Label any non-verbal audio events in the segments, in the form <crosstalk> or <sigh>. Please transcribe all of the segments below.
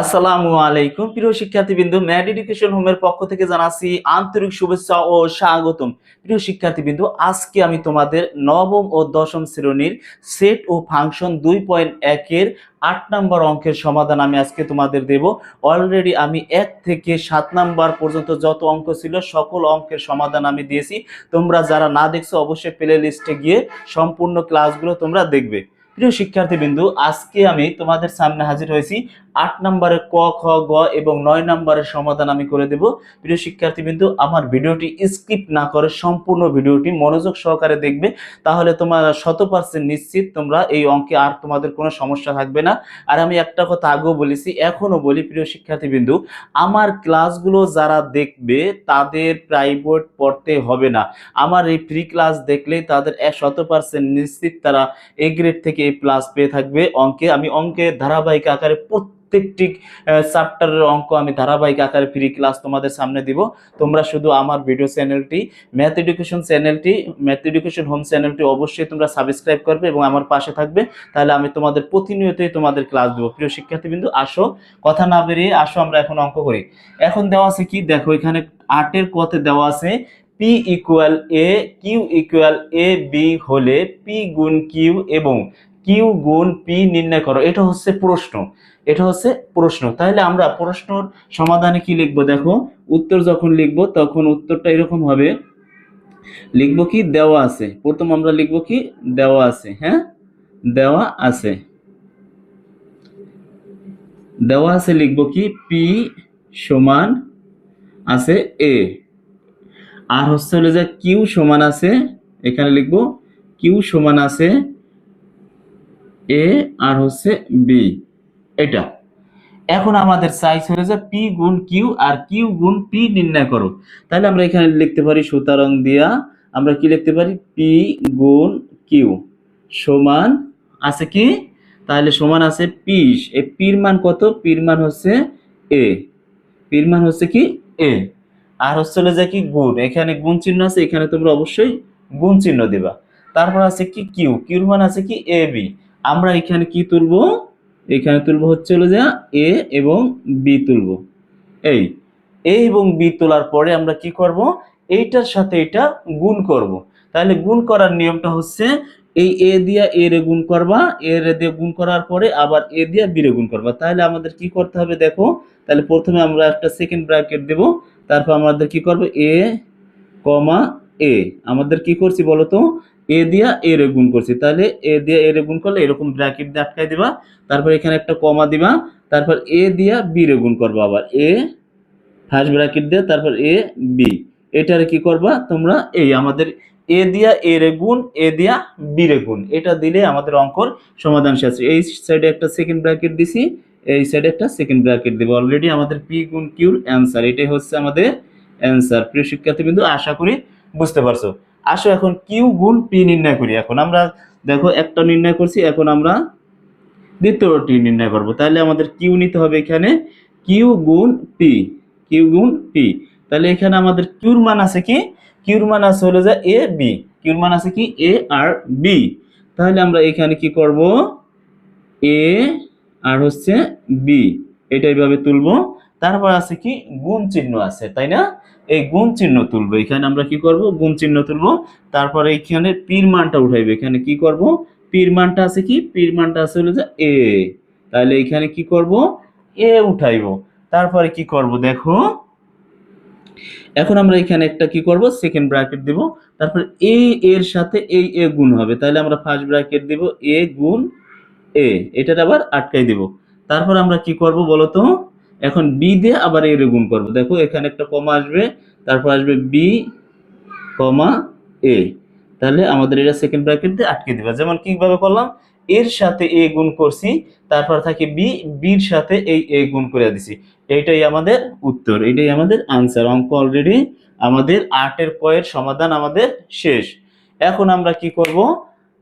আসসালামু আলাইকুম। প্রিয় শিক্ষার্থীবৃন্দু, ম্যাড এডুকেশন হোমের পক্ষ থেকে জানাচ্ছি আন্তরিক শুভেচ্ছা ও স্বাগতম। প্রিয় শিক্ষার্থীবৃন্দু, আজকে আমি তোমাদের নবম ও দশম শ্রেণির সেট ও ফাংশন দুই পয়েন্ট একের আট নম্বর অঙ্কের সমাধান আমি আজকে তোমাদের দেব। অলরেডি আমি এক থেকে সাত নাম্বার পর্যন্ত যত অঙ্ক ছিল সকল অঙ্কের সমাধান আমি দিয়েছি। তোমরা যারা না দেখছ, অবশ্যই প্লে লিস্টে গিয়ে সম্পূর্ণ ক্লাসগুলো তোমরা দেখবে। প্রিয় শিক্ষার্থীবৃন্দু, আজকে আমি তোমাদের সামনে হাজির হয়েছি। আট নম্বরের ক, খ, গ এবং নয় নম্বরের সমাধান আমি করে দেব। প্রিয় শিক্ষার্থীবৃন্দু, আমার ভিডিওটি স্কিপ না করে সম্পূর্ণ ভিডিওটি মনোযোগ সহকারে দেখবে। তাহলে তোমার শত পার্সেন্ট নিশ্চিত তোমরা এই অঙ্কে আর তোমাদের কোনো সমস্যা থাকবে না। আর আমি একটা কথা আগেও বলেছি, এখনও বলি প্রিয় শিক্ষার্থীবৃন্দু, আমার ক্লাসগুলো যারা দেখবে তাদের প্রাইভেট পড়তে হবে না। আমার এই ফ্রি ক্লাস দেখলেই তাদের এক শত পার্সেন্ট নিশ্চিত তারা এ গ্রেড থেকে এই প্লাস পেয়ে থাকবে অঙ্কে। আমি অঙ্কে ধারাবাহিক আকারে প্রত্যেকটি চ্যাপ্টারের অঙ্ক আমি ধারাবাহিক আকারে ফ্রি ক্লাস তোমাদের সামনে দিব। তোমরা শুধু আমার ভিডিও চ্যানেলটি ম্যাথ এডুকেশন চ্যানেলটি ম্যাথ এডুকেশন হোম চ্যানেলটি অবশ্যই তোমরা সাবস্ক্রাইব করবে এবং আমার পাশে থাকবে। তাহলে আমি তোমাদের প্রতিনিয়তই তোমাদের ক্লাস দেবো। প্রিয় শিক্ষার্থীবৃন্দু, আসো। কথা না বেরিয়ে আসো, আমরা এখন অঙ্ক করি। এখন দেওয়া আছে কি? দেখো, এখানে আটের কথে দেওয়া আছে P equal A Q equal A B হলে পি গুণ কিউ এবং কিউ গুণ পি নির্ণয় করো। এটা হচ্ছে প্রশ্ন। এটা হচ্ছে প্রশ্ন। তাহলে আমরা প্রশ্নর সমাধানে কি লিখব দেখো? উত্তর যখন লিখব, তখন উত্তরটা এরকম হবে। লিখব কি? দেওয়া আছে। প্রথম আমরা লিখব কি? দেওয়া আছে। হ্যাঁ? দেওয়া আছে। দেওয়া আছে লিখব কি? পি সমান আছে এ। আর হচ্ছে হলো যে কিউ সমান আছে, এখানে লিখব, কিউ সমান আছে এ আর হচ্ছে বি। এটা। এখন আমাদের সাইজ হয়ে যে পি গুণ কিউ আর কিউ গুণ পি নির্ণয় করো। তাহলে আমরা এখানে লিখতে পারি সুতরাং দিয়া আমরা কি লিখতে পারি? পি গুণ কিউ সমান আছে কি? তাহলে সমান আছে পিস এ পির মান কত? পির মান হচ্ছে এ। পির মান হচ্ছে কি? এ। আর হচ্ছে হলো যে কি? গুণ। এখানে গুণ চিহ্ন আছে, এখানে তোমরা অবশ্যই গুণ চিহ্ন দিবা। তারপর আছে কি? কিউ। কিউর মান আছে কি? A, B. আমরা এখানে কি তুলবো? এখানে তুলবো হচ্ছে হলো যে এ এবং বি তুলবো। এই, এ এবং বি তোলার পরে আমরা কি করব? এইটার সাথে এটা গুণ করব। তাহলে গুণ করার নিয়মটা হচ্ছে এই এ দিয়া এ রে গুণ করবা, এ রে দিয়ে গুণ করার পরে আবার এ দিয়া বি রে গুণ করবা। তাহলে আমাদের কি করতে হবে দেখো? তাহলে প্রথমে আমরা একটা সেকেন্ড ব্র্যাকেট দেব। তারপর আমাদের কি করবে? এ, কমা এ। আমাদের কি করছি বলতো? এ দিয়া এ রে গুণ করছি। তাহলে এ দিয়া এ রে গুণ করলে এরকম ব্র্যাকেট দিয়ে আটকাই দিবা। তারপর এখানে একটা কমা দিবা। তারপর এ দিয়া বি রে গুণ করবা আবার। এ ফার্স্ট ব্র্যাকেট দিয়ে, তারপর এ বি এটারে কি করবা? তোমরা এই আমাদের এ দিয়া এ রে গুণ, এ দিয়া বি রে গুণ। এটা দিলে আমাদের অঙ্কর সমাধান শেষ এই সাইডে একটা সেকেন্ড ব্র্যাকেট দিছি, এই সাইডে একটা সেকেন্ড ব্র্যাকেট দেবো। অলরেডি আমাদের পি গুণ কিউর অ্যান্সার এটাই হচ্ছে আমাদের অ্যান্সার প্রিয় শিক্ষার্থীবৃন্দু, আশা করি বুঝতে পারছ। আসো এখন কিউ গুণ পি নির্ণয় করি। এখন আমরা দেখো একটা নির্ণয় করছি, এখন আমরা দ্বিতীয়টি নির্ণয় করব। তাহলে আমাদের কিউ নিতে হবে এখানে কিউ গুণ পি কিউ গুণ পি তাহলে এখানে আমাদের কিউর মান আছে কি? কিউর মান আছে হলো যে এ বি কিউর মান আছে কি? এ আর বি তাহলে আমরা এখানে কি করব? এ আর হচ্ছে বি এটা এইভাবে তুলবো। তারপর আছে কি? গুণ চিহ্ন আছে, তাই না? এই গুণ চিহ্ন তুলবো। এখানে আমরা কি করব? গুণ চিহ্ন তুলবো। তারপর এইখানে পির মানটা উঠাইবো। এখানে কি করব? পির মানটা আছে কি? পির মানটা আছে হলো যে এ। তাহলে এখানে কি করব? এ উঠাইবো। তারপরে কি করব? দেখো। এখন আমরা এখানে একটা কি করব? সেকেন্ড ব্র্যাকেট দিব। তারপর এ, এর সাথে এই, এ গুণ হবে। তাহলে আমরা ফার্স্ট ব্র্যাকেট দিব। এ গুণ এ। এটার আবার আটকাই দিব। তারপর আমরা কি করব বলো তো এখন বি দিয়ে আবার এর গুণ করব। দেখো, এখানে একটা কমা আসবে, তারপর আসবে বি কমা এ তাহলে আমাদের এটা সেকেন্ড ব্র্যাকেট দিয়ে আটকে দেবে। যেমন কীভাবে করলাম? এর সাথে এ গুণ করছি, তারপর থাকে বি বির সাথে এই এ গুণ করে দিছি। এইটাই আমাদের উত্তর এটাই আমাদের আনসার অঙ্ক অলরেডি আমাদের আটের কয়ের সমাধান আমাদের শেষ। এখন আমরা কি করব?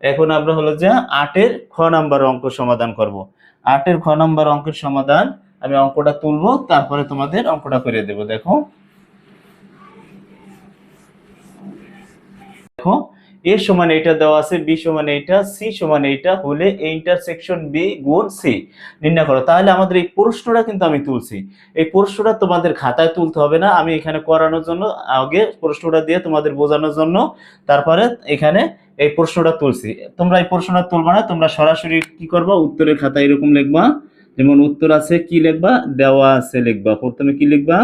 এখন আমরা হলো যে আটের খ নাম্বার অঙ্ক সমাধান করব। আটের খ নাম্বার অঙ্কের সমাধান আমি অঙ্কটা তুলবো, তারপরে তোমাদের অঙ্কটা করে দেব, দেখো। দেখো, এ সমান এইটা দেওয়া আছে, বি সমান এইটা, সি সমান এইটা হলে এই ইন্টারসেকশন বি গুণ সি নির্ণয় করো, তাহলে আমাদের এই প্রশ্নটা কিন্তু আমি তুলছি। এই প্রশ্নটা তোমাদের খাতায় তুলতে হবে না, আমি এখানে করানোর জন্য, আগে প্রশ্নটা দিয়ে তোমাদের বোঝানোর জন্য, তারপরে এখানে এই প্রশ্নটা তুলছি। তোমরা এই প্রশ্নটা তুলবা না, তোমরা সরাসরি কি করবা, উত্তরের খাতায় এরকম লিখবা। যেমন উত্তর আছে কি লিখবা? দেওয়া আছে লিখবা। প্রথমে কি লিখবা?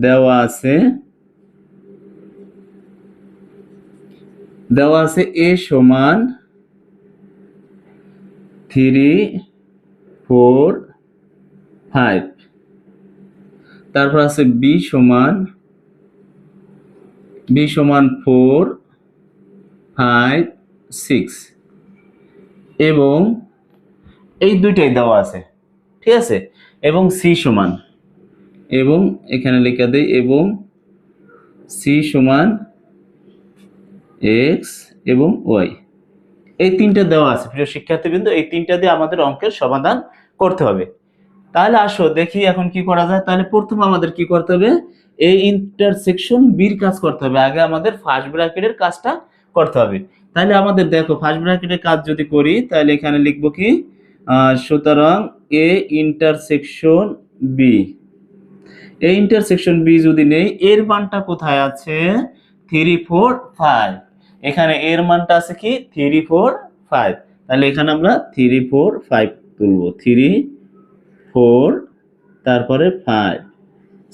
দেওয়া আছে। দেওয়া আছে এ সমান থ্রি ফোর ফাইভ তারপর আছে বি সমান বি সমান ফোর ফাইভ সিক্স এবং এই দুইটাই দেওয়া আছে। ঠিক আছে? এবং সি সমান। এবং এখানে লেখা দেই, এবং সি সমান এক্স এবং ওয়াই। এই তিনটা দেওয়া আছে। প্রিয় শিক্ষার্থীবৃন্দ, এই তিনটা দিয়ে আমাদের অঙ্কের সমাধান করতে হবে। তাহলে আসো, দেখি এখন কি করা যায়। তাহলে প্রথম আমাদের কি করতে হবে? এই ইন্টারসেকশন বির কাজ করতে হবে। আগে আমাদের ফার্স্ট ব্র্যাকেটের কাজটা করতে হবে। তাহলে আমাদের দেখো ফার্স্ট ব্র্যাকেটের কাজ যদি করি, তাহলে এখানে লিখব কি? সুতরাং এ ইন্টারসেকশন বি এই ইন্টারসেকশন বি যদি নেই, এর মানটা কোথায় আছে? থ্রি ফোর ফাইভ এখানে এর মানটা আছে কি? থ্রি ফোর ফাইভ তাহলে এখানে আমরা থ্রি ফোর ফাইভ তুলবো। থ্রি ফোর তারপরে ফাইভ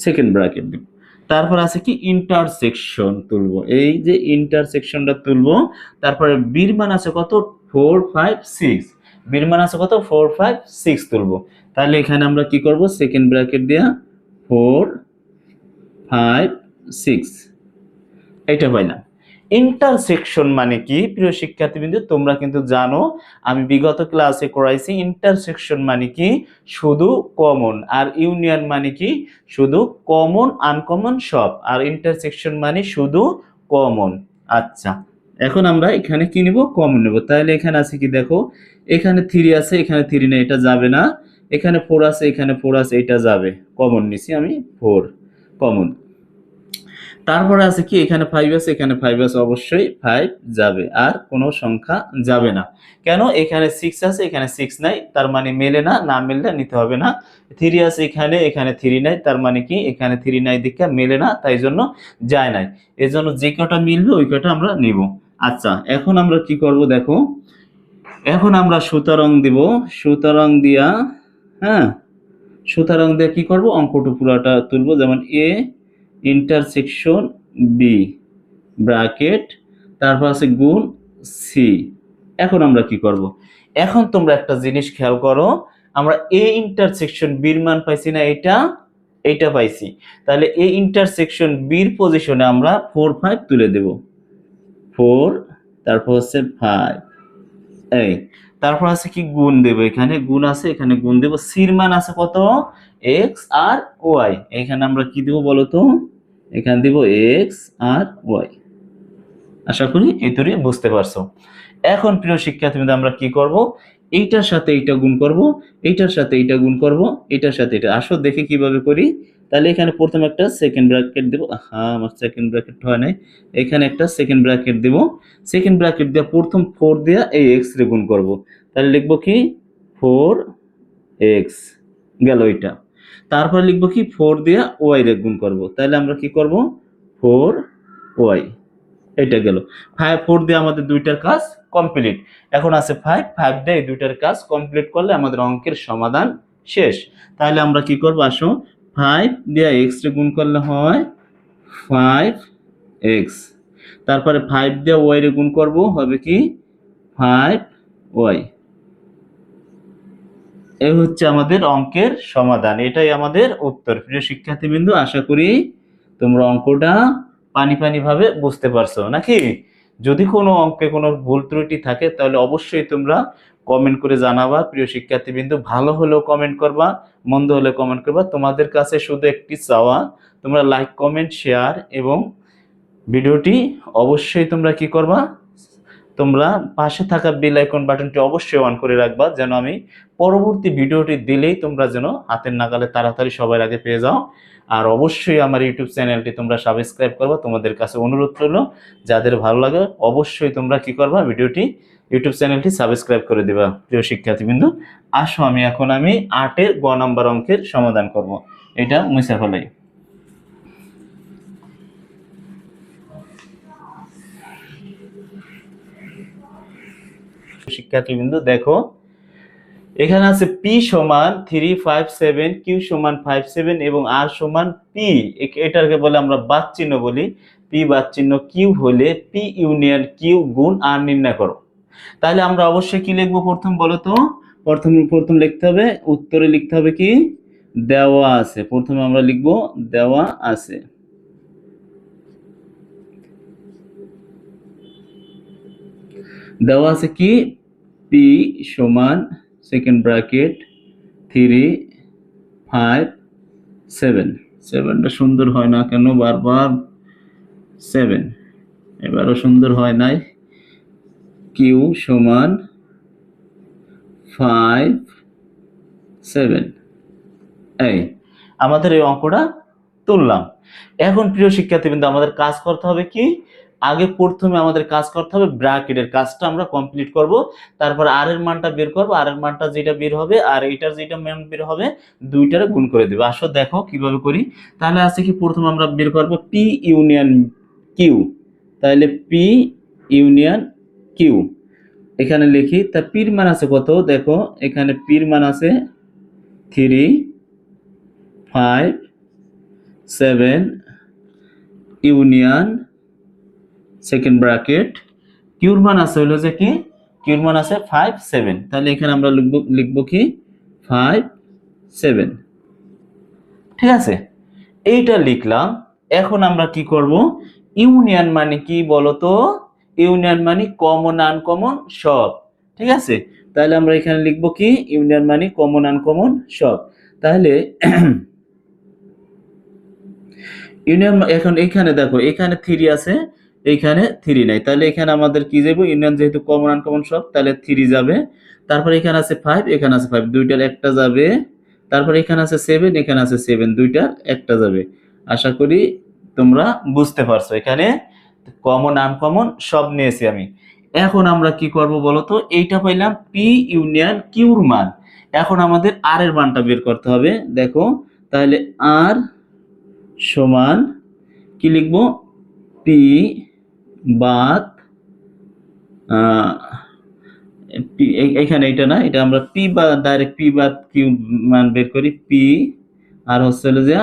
সেকেন্ড ব্র্যাকেট দিব। তারপর আছে কি? ইন্টারসেকশন তুলবো। এই যে ইন্টারসেকশনটা তুলবো, তারপরে বীর মান আছে কত? ফোর ফাইভ সিক্স বীর মান আছে কত? ফোর ফাইভ সিক্স তুলবো। তাহলে এখানে আমরা কি করব? সেকেন্ড ব্র্যাকেট দেয়া ফোর ফাইভ সিক্স এটা পাইলাম ইন্টারসেকশন মানে কি? প্রিয় শিক্ষার্থীবৃন্দ, তোমরা কিন্তু জানো, আমি বিগত ক্লাসে করাইছি ইন্টারসেকশন মানে কি? শুধু কমন আর ইউনিয়ন মানে কি? শুধু কমন আনকমন সব। আর ইন্টারসেকশন মানে শুধু কমন আচ্ছা। এখন আমরা এখানে কি নিব? কমন নেব। তাহলে এখানে আছে কি দেখো? এখানে থ্রি আছে, এখানে থ্রি নেই, এটা যাবে না। এখানে ফোর আছে, এখানে ফোর আছে, এটা যাবে। কমন নিছি আমি ফোর কমন তারপরে আছে কি? এখানে ফাইভ আছে, এখানে ফাইভ আছে, অবশ্যই ফাইভ যাবে। আর কোনো সংখ্যা যাবে না। কেন? এখানে সিক্স আছে, এখানে সিক্স নাই। তার মানে মেলে না না মেললে নিতে হবে না। থ্রি আছে এখানে এখানে থ্রি নাই। তার মানে কি? এখানে থ্রি নাই দিকে মেলে না, তাই জন্য যায় নাই। এই জন্য যে কটা মিলবে ওই কটা আমরা নিব। আচ্ছা এখন আমরা কি করব দেখো? এখন আমরা সুতরাং দিব, সুতরাং দিয়া হ্যাঁ? সুতরাং দিয়ে কি করব? অঙ্কটা পুরাটা তুলব, যেমন এ ইন্টারসেকশন বি ব্র্যাকেট তারপর আছে গুণ সি এখন আমরা কি করব? এখন তোমরা একটা জিনিস খেয়াল করো, আমরা এ ইন্টারসেকশন বির মান পাইছি না এটা? এইটা পাইছি। তাহলে এ ইন্টারসেকশন বির পজিশনে আমরা ফোর ফাইভ তুলে দেব। ফোর তারপর হচ্ছে ফাইভ এই, তারপর আছে কি গুণ দেব এখানে? গুণ আছে, এখানে গুণ দেব। সির মান আছে কত? এক্স আর ওয়াই এখানে আমরা কি দেব বলো তো এখানে দিব এক্স আর ওয়াই আশা করি এই তরি বুঝতে পারছ। এখন প্রিয় শিক্ষার্থীদের আমরা কি করব? এইটার সাথে এইটা গুণ করব, এইটার সাথে এইটা গুণ করব, এইটার সাথে এটা আসো দেখে কীভাবে করি। তাহলে এখানে প্রথমে একটা সেকেন্ড ব্র্যাকেট দেব। হ্যাঁ আমার সেকেন্ড ব্র্যাকেট হয় নাই। এখানে একটা সেকেন্ড ব্র্যাকেট দেব। সেকেন্ড ব্র্যাকেট দিয়ে প্রথম ফোর দিয়ে এই এক্স রে গুণ করব। তাহলে লিখব কি? ফোর এক্স গেল এটা তারপর লিখব কি? ফোর দিয়ে ওয়াই রে গুণ করব। তাহলে আমরা কি করব? ফোর ওয়াই এটা গেল। ফাইভ ফোর দিয়ে আমাদের দুইটার কাজ কমপ্লিট এখন আছে ফাইভ ফাইভ দিয়ে দুইটার কাজ কমপ্লিট করলে আমাদের অঙ্কের সমাধান শেষ। তাহলে আমরা কি করব? আসো ফাইভ দিয়ে এক্স রে গুণ করলে হয় ফাইভ এক্স তারপরে ফাইভ দিয়ে ওয়াই রে গুণ করব, হবে কি? ফাইভ ওয়াই এই হচ্ছে আমাদের অঙ্কের সমাধান, এটাই আমাদের উত্তর। প্রিয় শিক্ষার্থীবৃন্দ, আশা করি তোমরা অঙ্কটা পানি পানি ভাবে বুঝতে পারছ, নাকি? যদি কোনো অঙ্কে কোনো ভুল ত্রুটি থাকে, তাহলে অবশ্যই তোমরা কমেন্ট করে জানাবা। প্রিয় শিক্ষার্থীবৃন্দ, ভালো হলেও কমেন্ট করবা, মন্দ হলে কমেন্ট করবা। তোমাদের কাছে শুধু একটি চাওয়া, তোমরা লাইক কমেন্ট শেয়ার এবং ভিডিওটি অবশ্যই তোমরা কি করবা? তোমরা পাশে থাকা বেল আইকন বাটনটি অবশ্যই অন করে রাখবা, যেন আমি পরবর্তী ভিডিওটি দিলেই তোমরা যেন হাতের নাগালে তাড়াতাড়ি সবার আগে পেয়ে যাও। আর অবশ্যই আমার ইউটিউব চ্যানেলটি তোমরা সাবস্ক্রাইব করবা। তোমাদের কাছে অনুরোধ রইল, যাদের ভালো লাগে অবশ্যই তোমরা কি করবা? ভিডিওটি ইউটিউব চ্যানেলটি সাবস্ক্রাইব করে দিবা, প্রিয় শিক্ষার্থীবৃন্দ। আসো আমি, এখন আমি আটের গ নম্বর অঙ্কের সমাধান করব। এটা মুছে ফেলাই। শিক্ষার্থীবৃন্দ, দেখো, এখানে আছে পি সমান থ্রি ফাইভ সেভেন কিউ সমান ফাইভ সেভেন এবং আর সমান পি এটাকে বলে আমরা বাদ চিহ্ন বলি। পি বাদ চিহ্ন কিউ হলে পি ইউনিয়ন কিউ গুণ আর নির্ণয় করো। তাহলে আমরা অবশ্যই কি লিখব প্রথম বলো তো? প্রথম প্রথম লিখতে হবে, উত্তরে লিখতে হবে কি? দেওয়া আছে। প্রথমে আমরা লিখব, দেওয়া আছে। দেওয়া আছে কি? পি সমান second bracket three five seven সেভেনটা সুন্দর হয় না কেন? বারবার সেভেন এবারও সুন্দর হয় নাই। কিউ সমান ফাইভ সেভেন। এই, আমাদের এই অঙ্কটা তুললাম। এখন প্রিয় শিক্ষার্থীবৃন্দ, আমাদের কাজ করতে হবে কি? আগে প্রথমে আমাদের কাজ করতে হবে ব্র্যাকেটের কাজটা আমরা কমপ্লিট করব। তারপর আর এর মানটা বের করব। আর এর মানটা যেটা বের হবে আর এটার যেটা মান বের হবে, দুইটারে গুণ করে দেবো। আসো দেখো কীভাবে করি। তাহলে আছে কি, প্রথমে আমরা বের করব পি ইউনিয়ন কিউ তাহলে পি ইউনিয়ন কিউ। এখানে লিখি, তা পির মান আছে কত? দেখো, এখানে পির মান আছে three five seven union second bracket কিউর মান আছে হলো যে কি? কিউর মান আছে ফাইভ সেভেন তাহলে এখানে আমরা লিখব লিখব কি? ফাইভ সেভেন ঠিক আছে? এইটা লিখলাম। এখন আমরা কি করব? ইউনিয়ন মানে কি বলতো? ইউনিয়ন মানে কমন আনকমন সব, ঠিক আছে? তাহলে আমরা এখানে লিখব কি? ইউনিয়ন মানে কমন আনকমন সব। তাহলে <clears throat> ইউনিয়ন এখন এখানে দেখো, এখানে থ্রি আছে, এইখানে থ্রি নাই। তাহলে এখানে আমাদের কি যাব ইউনিয়ন যেহেতু কমন আনকমন সব, তাহলে থ্রি যাবে। তারপর এখানে আছে ফাইভ এখানে আছে ফাইভ দুইটার একটা যাবে। তারপর এখানে আছে সেভেন এখানে আছে সেভেন দুইটার একটা যাবে। আশা করি তোমরা বুঝতে পারছ এখানে। কমন আনকমন সব নিয়েছি আমি। এখন আমরা কি করব বলো তো এইটা পাইলাম পি ইউনিয়ন কিউর মান। এখন আমাদের আর এর মানটা বের করতে হবে। দেখো, তাহলে আর সমান কি লিখব? পি বাদ এইখানে এটা না, এটা আমরা পি বা ডাইরেক্ট পি বাদ কিউ মান বের করি। পি আর হচ্ছে হলো যে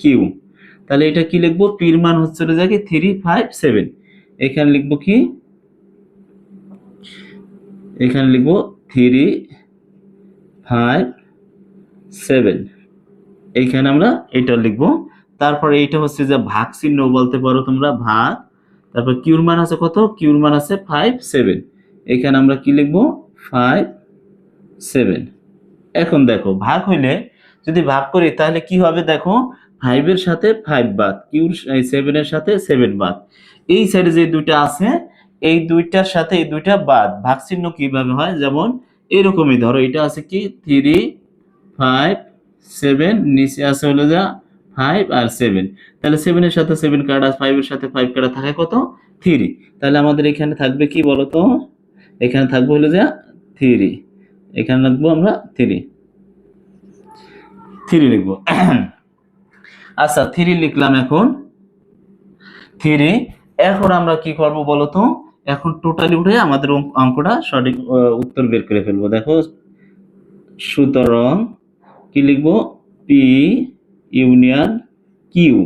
কিউ তাহলে এটা কি লিখব? পির মান হচ্ছে হলো যে কি থ্রি ফাইভ সেভেন এখানে লিখব কি? এখানে লিখব থ্রি ফাইভ সেভেন এইখানে আমরা এটা লিখব। তারপর এইটা হচ্ছে যে ভাগ চিহ্ন বলতে পারো তোমরা, ভাগ। তারপর কিউর মান আছে কত? কিউর মান আছে ফাইভ সেভেন এখানে আমরা কি লিখব? ফাইভ সেভেন এখন দেখো, ভাগ হইলে যদি ভাগ করি তাহলে কি হবে দেখো? ফাইভের সাথে ফাইভ বাদ, কিউর সেভেনের সাথে সেভেন বাদ। এই সাইডে যে দুইটা আছে, এই দুইটার সাথে এই দুইটা বাদ। ভাগ চিহ্ন কীভাবে হয়? যেমন এরকমই ধরো, এটা আছে কি? থ্রি ফাইভ সেভেন নিচে আছে হলো যা ফাইভ আর সেভেন তাহলে সেভেনের সাথে সেভেন কাটা ফাইভের সাথে ফাইভ কাটা থাকে কত? থ্রি তাহলে আমাদের এখানে থাকবে কি বলতো? এখানে থাকবে হলো যা থ্রি এখানে লিখব আমরা থ্রি থ্রি লিখব। আচ্ছা থ্রি লিখলাম এখন। থ্রি এখন আমরা কি করব বলতো এখন টোটালি উঠে আমাদের অঙ্কটা সঠিক উত্তর বের করে ফেলব। দেখো, সুতরাং কি লিখব? পি ইউনিয়ন কিউ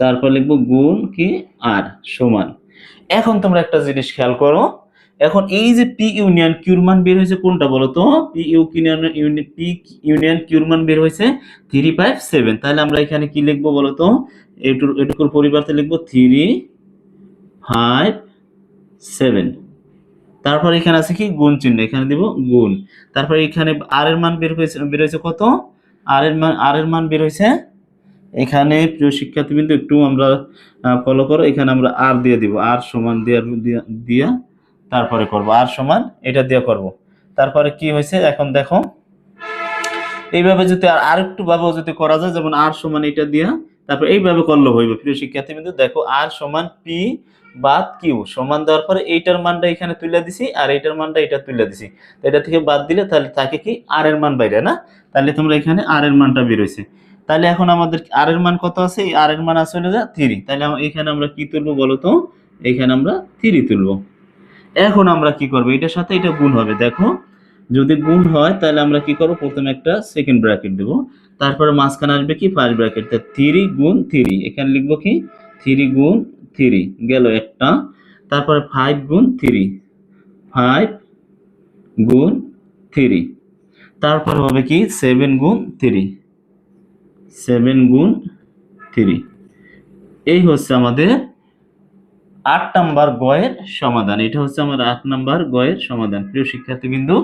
তারপর লিখব গুণ কি? আর সমান। এখন তোমরা একটা জিনিস খেয়াল করো এখন এই যে পি ইউনিয়ন কিউর মান বের হয়েছে কোনটা বলো তো P U union P union কিউর মান বের হয়েছে থ্রি ফাইভ সেভেন তাহলে আমরা এখানে কি লিখব বলো তো এটুর এটুকুর পরিবর্তে লিখব থ্রি ফাইভ সেভেন তারপর এখানে আছে কি? গুণ চিহ্ন। এখানে দিব গুণ। তারপর এখানে আর এর মান বের হয়েছে বের হয়েছে কত? আর এর মান আর এর মান বের হয়েছে এখানে। প্রিয় শিক্ষার্থীবৃন্দ, একটু আমরা ফলো করো। এখানে আমরা আর দিয়ে দিব। আর সমান দিয়ে দিয়া তারপরে করব। আর সমান এটা দিয়ে করব। তারপরে কি হয়েছে? এখন দেখো। এইভাবে যদি আর আরেকটু ভাবেও যদি করা যায়, যেমন আর সমান এটা দিয়া, তারপর এইভাবে করলে হইবে। প্রিয় শিক্ষার্থী বিন্দু দেখো আর সমান পি বাদ কিউ সমান দেওয়ার পরে এইটার মানটা এখানে তুলে দিছি আর এইটার মানটা এটা তুলে দিছি। তো এটা থেকে বাদ দিলে তাহলে থাকে কি আর এর মান বাইরে, না? তাহলে তোমরা এখানে আর এর মানটা বেরোইছে তাহলে এখন আমাদের আর এর মান কত আছে? এই আর এর মান আসলে যা থ্রি তাহলে এখানে আমরা কি তুলবো বলো তো? এখানে আমরা থ্রি তুলবো। এখন আমরা কি করব? এটার সাথে এটা গুণ হবে, দেখো। যদি গুণ হয়, তাহলে আমরা কি করব? প্রথমে একটা সেকেন্ড ব্র্যাকেট দেবো। তারপরে মাঝখানে আসবে কি? ফার্স্ট ব্র্যাকেট তা থ্রি গুণ থ্রি এখানে লিখব কি? থ্রি গুণ থ্রি গেল একটা। তারপরে ফাইভ গুণ থ্রি ফাইভ গুণ থ্রি তারপর হবে কি? সেভেন গুণ থ্রি সেভেন গুণ থ্রি এই হচ্ছে আমাদের আট নাম্বার গয়ের সমাধান। এটা হচ্ছে আমার আট নাম্বার গয়ের সমাধান। প্রিয় শিক্ষার্থীবৃন্দু,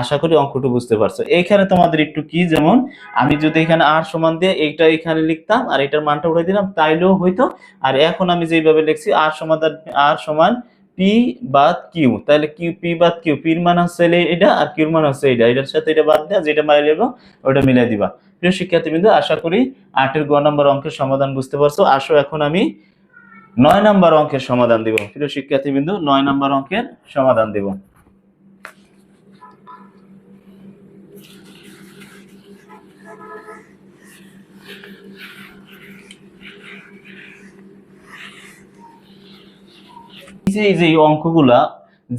আশা করি অঙ্কটা বুঝতে পারছ। এইখানে তোমাদের একটু কি যেমন, আমি যদি এখানে আর সমান দিয়ে এইটা এখানে লিখতাম আর এটার মানটা উঠাই দিলাম, তাইলেও হইতো। আর এখন আমি যেভাবে লিখছি, আর সমাধান, আর সমান পি বাদ কিউ। তাহলে কিউ, পি বাদ কিউ। পির মান হচ্ছে এটা আর কিউর মান হচ্ছে এটা এটার সাথে এটা বাদ দেওয়া যেটা মাইলে যাব ওটা মিলাই দিবা। প্রিয় শিক্ষার্থীবৃন্দু, আশা করি আটের গ নম্বর অঙ্কের সমাধান বুঝতে পারছ। আসো এখন আমি নয় নাম্বার অঙ্কের সমাধান দিব। প্রিয় শিক্ষার্থীবৃন্দু, নয় নাম্বার অঙ্কের সমাধান দিব। এই যে অঙ্কগুলা,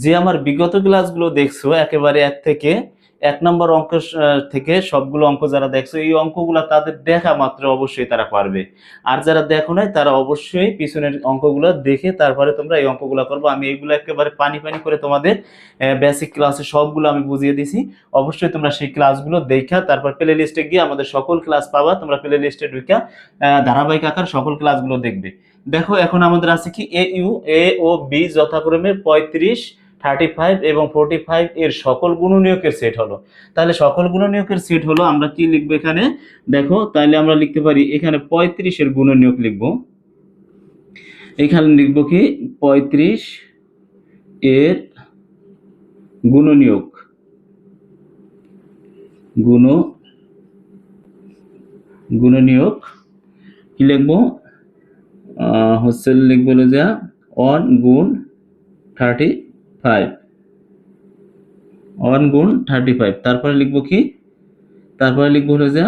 যে আমার বিগত ক্লাসগুলো দেখছ, একেবারে এক থেকে এক নম্বর অঙ্ক থেকে সবগুলো অঙ্ক যারা দেখছ, এই অঙ্কগুলা তাদের দেখা মাত্র অবশ্যই তারা পারবে। আর যারা দেখো নাই, তারা অবশ্যই পিছনের অঙ্কগুলো দেখে তারপরে তোমরা এই অঙ্কগুলো করব। আমি এইগুলো একেবারে পানি পানি করে তোমাদের বেসিক ক্লাসে সবগুলো আমি বুঝিয়ে দিছি। অবশ্যই তোমরা সেই ক্লাসগুলো দেখা, তারপর প্লে লিস্টে গিয়ে আমাদের সকল ক্লাস পাবা। তোমরা প্লে লিস্টে ঢুকা ধারাবাহিক আকার সকল ক্লাসগুলো দেখবে। দেখো, এখন আমাদের আছে কি এ ইউ এ ও বি যথাক্রমে পঁয়ত্রিশ থার্টি ফাইভ এবং ফোর্টি ফাইভ এর সকল গুণনীয়কের সেট হলো। তাহলে সকল গুণনীয়কের সেট হলো, আমরা কি লিখব এখানে? দেখো, তাহলে আমরা লিখতে পারি, এখানে পঁয়ত্রিশের গুণনীয়ক লিখব। এখানে লিখব কি? পঁয়ত্রিশ এর গুণনীয়ক। গুণ, গুণনীয়ক কি লিখব? হচ্ছে লিখব যা ওয়ান গুণ থার্টি ফাইভ ওয়ান গুণ থার্টি ফাইভ তারপরে লিখব কি? তারপরে লিখব হলো যে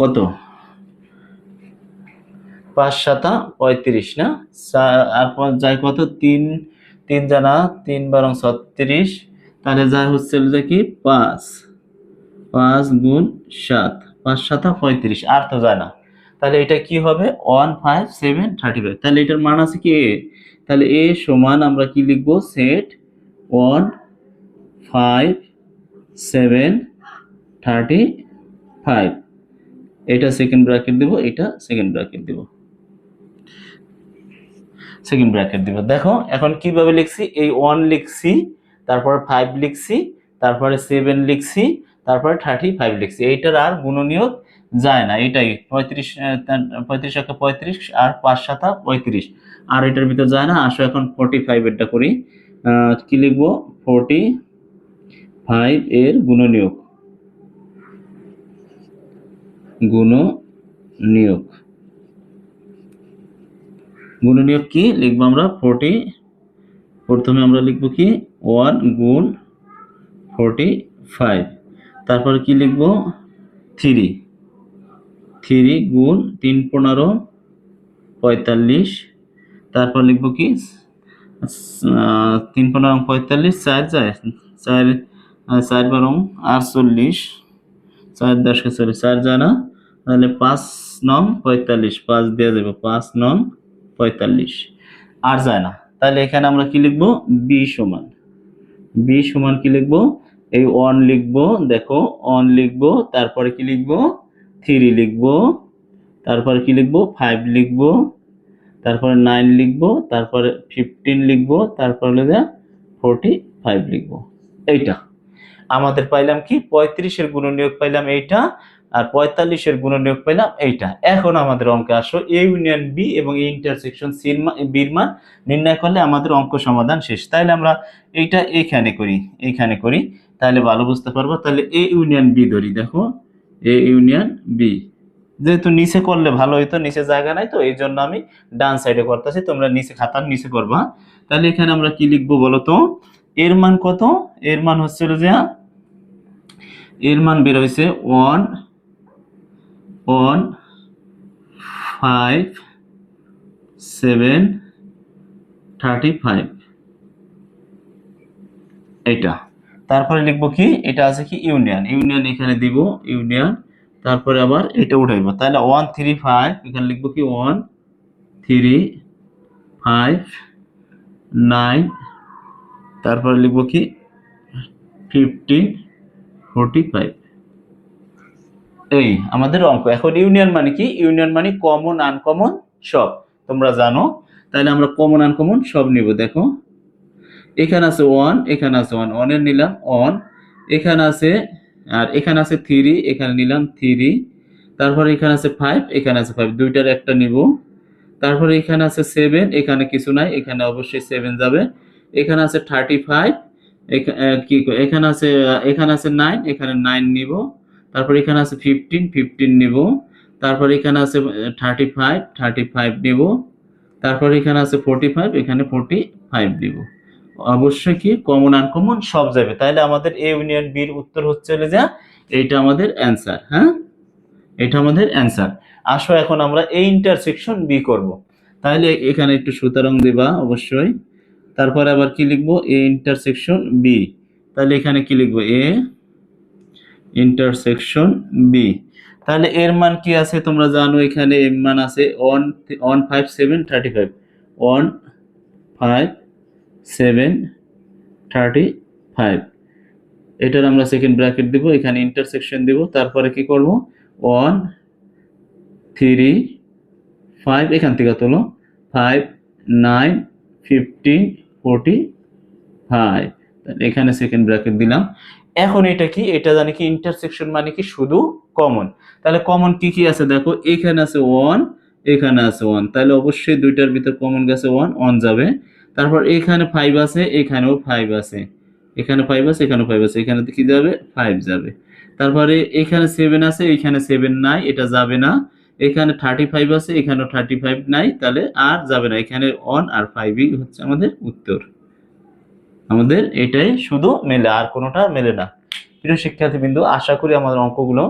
কত? পাঁচ সাতা পঁয়ত্রিশ, না? আর যায় কত? তিন তিন জানা, তিন বারং ছত্রিশ। তাহলে যায় হচ্ছে যে কি? পাঁচ। পাঁচ গুণ সাত। পাঁচ সাতা পঁয়ত্রিশ। আর তো যায় না। তাহলে এটা কি হবে? One five seven thirty five তাহলে এটার মান আছে কি? তাহলে এ সমান আমরা কি লিখব? Set one five seven thirty five এটা সেকেন্ড ব্র্যাকেট দেবো, এটা সেকেন্ড ব্র্যাকেট দেবো। সেকেন্ড ব্র্যাকেট দিব। দেখো, এখন কীভাবে লিখছি? এই ওয়ান লিখছি, তারপরে ফাইভ লিখছি, তারপরে সেভেন লিখছি, তারপরে থার্টি ফাইভ লিখছি। এইটার আর গুণনীয়ক যায় না, এটাই। পঁয়ত্রিশ পঁয়ত্রিশ একে পঁয়ত্রিশ আর পাঁচ সাতা পঁয়ত্রিশ। আর এটার ভিতর যায় না, আসো এখন ফোর্টি ফাইভ এরটা করি। কি লিখব? ফোর্টি ফাইভ এর গুণ নিয়োগ গুণ নিয়োগ গুণ নিয়োগ কি? লিখব আমরা ফোর্টি প্রথমে আমরা লিখব কি? ওয়ান গুণ ফোর্টি ফাইভ তারপরে কি লিখব? থ্রি থ্রি গুণ তিন পনেরো পঁয়তাল্লিশ। তারপর লিখব কি? তিন পনেরো পঁয়তাল্লিশ, চার যায়। চার চার বারো আটচল্লিশ। চার দশকে চল্লিশ চার যায় না। তাহলে পাঁচ নং পঁয়তাল্লিশ, পাঁচ দিয়ে দেবো পাঁচ নং পঁয়তাল্লিশ। আর যায় না। তাহলে এখানে আমরা কি লিখব? বি সমান। বি সমান কি লিখব? এই ওয়ান লিখব, দেখো ওয়ান লিখব, তারপরে কি লিখব? থ্রি লিখব, তারপরে কি লিখব? ফাইভ লিখব, তারপরে নাইন লিখব, তারপরে ফিফটিন লিখব, তারপরে হলো ফোরটি ফাইভ লিখব। এইটা। আমাদের পাইলাম কি? পঁয়ত্রিশের গুণনীয়ক পাইলাম এইটা, আর পঁয়তাল্লিশের গুণনীয়ক পেলাম এইটা। এখন আমাদের অঙ্কে আসো। এ ইউনিয়ন বি এবং এই ইন্টারসেকশন বির মান নির্ণয় করলে আমাদের অঙ্ক সমাধান শেষ। তাহলে আমরা এইটা এইখানে করি এইখানে করি। তাহলে ভালো বুঝতে পারব। তাহলে এ ইউনিয়ন বি ধরি, দেখো। এ ইউনিয়ন বি যেহেতু নিচে করলে ভালো হইতো, নিচে জায়গা নাই তো, এই জন্য আমি ডান সাইডে করতেছি, তোমরা নিচে খাতার নিচে করবা। তাহলে এখানে আমরা কি লিখব বলো তো এর মান কত? এর মান হচ্ছে যে, এর মান বের হয়েছে one one five seven thirty five এটা তারপরে লিখব কি? এটা আছে কি? ইউনিয়ন। ইউনিয়ন এখানে দিব, ইউনিয়ন। তারপরে আবার এটা উঠাইব তাহলে ওয়ান থ্রি ফাইভ এখানে লিখব কি? ওয়ান থ্রি ফাইভ নাইন তারপরে লিখব কি? ফিফটিন ফোরটি ফাইভ এই, আমাদের অঙ্ক। এখন ইউনিয়ন মানে কি? ইউনিয়ন মানে কমন আনকমন সব। তোমরা জানো। তাহলে আমরা কমন আনকমন সব নিব, দেখো। এখানে আছে ওয়ান এখানে আছে ওয়ান ওয়ানের নিলাম ওয়ান এখানে আছে আর এখানে আছে থ্রি এখানে নিলাম থ্রি তারপরে এখানে আছে ফাইভ এখানে আছে ফাইভ দুইটার একটা নিব তারপরে এখানে আছে সেভেন এখানে কিছু নাই এখানে অবশ্যই সেভেন যাবে এখানে আছে থার্টি ফাইভ কি এখানে আছে এখানে আছে নাইন এখানে নাইন নিব তারপর এখানে আছে ফিফটিন ফিফটিন নিব তারপর এখানে আছে থার্টি ফাইভ থার্টি ফাইভ নিব তারপর এখানে আছে ফোর্টি ফাইভ এখানে ফোর্টি ফাইভ দিব অবশ্যই কি? কমন আনকমন সব যাবে। তাহলে আমাদের এ ইউনিয়ন বির উত্তর হচ্ছে হলে যা? এইটা আমাদের অ্যান্সার হ্যাঁ? এটা আমাদের অ্যান্সার আসো এখন আমরা এই ইন্টারসেকশন বি করব। তাহলে এখানে একটু সুতরাং দিবা, অবশ্যই। তারপরে আবার কি লিখব? এ ইন্টারসেকশন বি তাহলে এখানে কি লিখব? এ ইন্টারসেকশন বি তাহলে এর মান কি আছে? তোমরা জানো এখানে এর মান আছে one one five seven thirty five one five seven thirty five. এটার আমরা সেকেন্ড ব্র্যাকেট দিব, এখানে ইন্টারসেকশন দিব, তারপরে কি করব? ওয়ান, থ্রি, ফাইভ, এখান থেকে তোলো। Five, nine, fifteen, forty five. এখানে সেকেন্ড ব্র্যাকেট দিলাম। এখন এটা কি? এটা জানি কি ইন্টারসেকশন মানে কি? শুধু কমন তাহলে কমন কি কি আছে দেখো? এখানে আছে ওয়ান এখানে আছে ওয়ান তাহলে অবশ্যই দুইটার ভিতর কমন গেছে ওয়ান ওয়ান যাবে। তারপর এখানে ফাইভ আছে, এখানেও ফাইভ আছে। এখানে ফাইভ আছে এখানে ফাইভ আছে। এখানে কি যাবে? ফাইভ যাবে। তারপরে এখানে সেভেন আছে, এখানে সেভেন নাই, এটা যাবে না। এখানে থার্টি ফাইভ আছে, এখানেও থার্টি ফাইভ নাই, তাহলে আর যাবে না। এখানে ওয়ান আর ফাইভই হচ্ছে আমাদের উত্তর। আমাদের এটাই শুধু মেলে, আর কোনোটা মেলে না। প্রিয় শিক্ষার্থীবৃন্দু, আশা করি আমাদের অঙ্কগুলো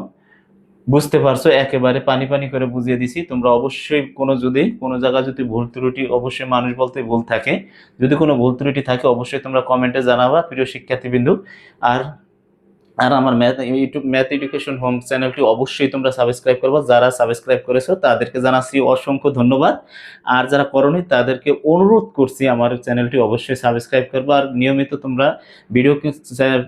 বুঝতে পারছ, একেবারে পানি পানি করে বুঝিয়ে দিছি। তোমরা অবশ্যই কোনো যদি, কোনো জায়গায় যদি ভুল ত্রুটি, অবশ্যই মানুষ বলতে ভুল থাকে। যদি কোনো ভুল ত্রুটি থাকে, অবশ্যই তোমরা কমেন্টে জানাবা, প্রিয় শিক্ষার্থীবৃন্দু। আর আর আমার math, YouTube math education home চ্যানেলটি অবশ্যই তোমরা সাবস্ক্রাইব করব। যারা সাবস্ক্রাইব করেছ, তাদেরকে জানাচ্ছি অসংখ্য ধন্যবাদ। আর যারা করনি, তাদেরকে অনুরোধ করছি আমার চ্যানেলটি অবশ্যই সাবস্ক্রাইব করব। আর নিয়মিত তোমরা ভিডিও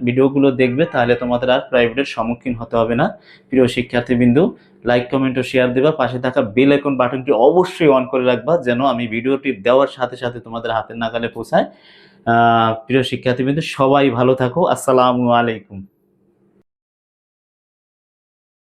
ভিডিওগুলো দেখবে, তাহলে তোমাদের আর প্রাইভেটের সম্মুখীন হতে হবে না। প্রিয় শিক্ষার্থীবৃন্দু লাইক কমেন্ট ও শেয়ার দেবা। পাশে থাকা বেল আইকন বাটনটি অবশ্যই অন করে রাখবা, যেন আমি ভিডিওটি দেওয়ার সাথে সাথে তোমাদের হাতের নাগালে পৌঁছায়। প্রিয় শিক্ষার্থীবৃন্দু, সবাই ভালো থাকো। আসসালামু আলাইকুম।